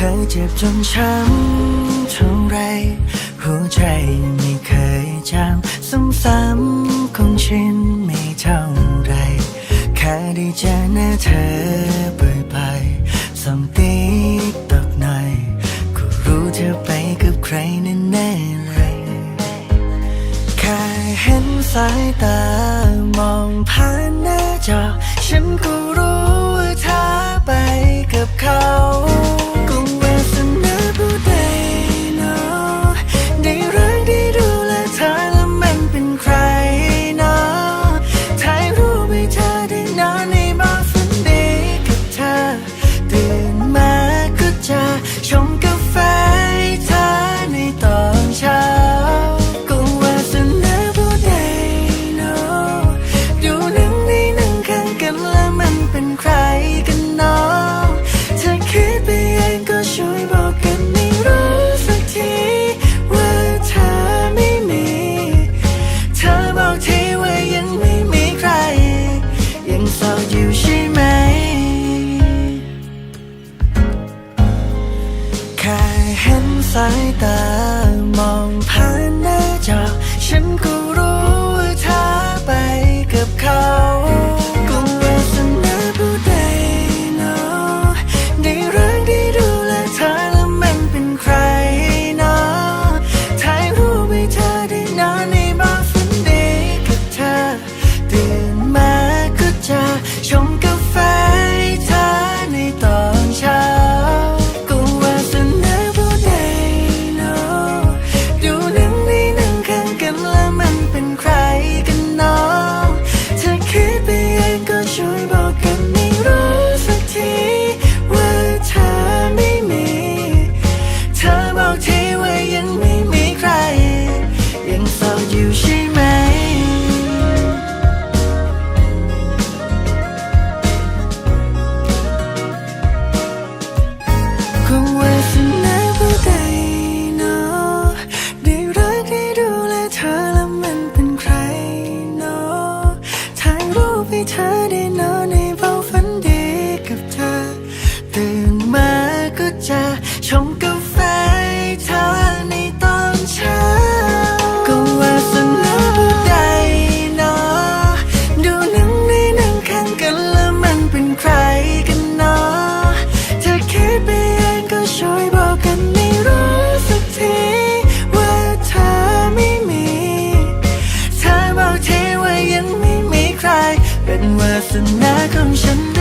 เคยเจ็บจนช้ำเท่าไร หัวใจไม่เคยจำซ้ำๆคงชินไม่เท่าไร แค่ได้เจอหน้าเธอบ่อยๆสองติ๊กตกหน่อย ก็รู้เธอไปกับใครแน่ๆเลย แค่เห็นสายตามองผ่านหน้าจอ ฉันก็รู้ 勇敢。 สายตามองผ่านหน้าจอฉันก็ ของวาสนาผู้ใดเนาะได้รักได้ดูแลเธอแล้วมันเป็นใครเนาะถ่ายรูปให้เธอได้ ช่วยบอกกันไม่รู้สักทีว่าเธอไม่มี เธอบอกทีว่ายังไม่มีใคร เป็นวาสนาของฉัน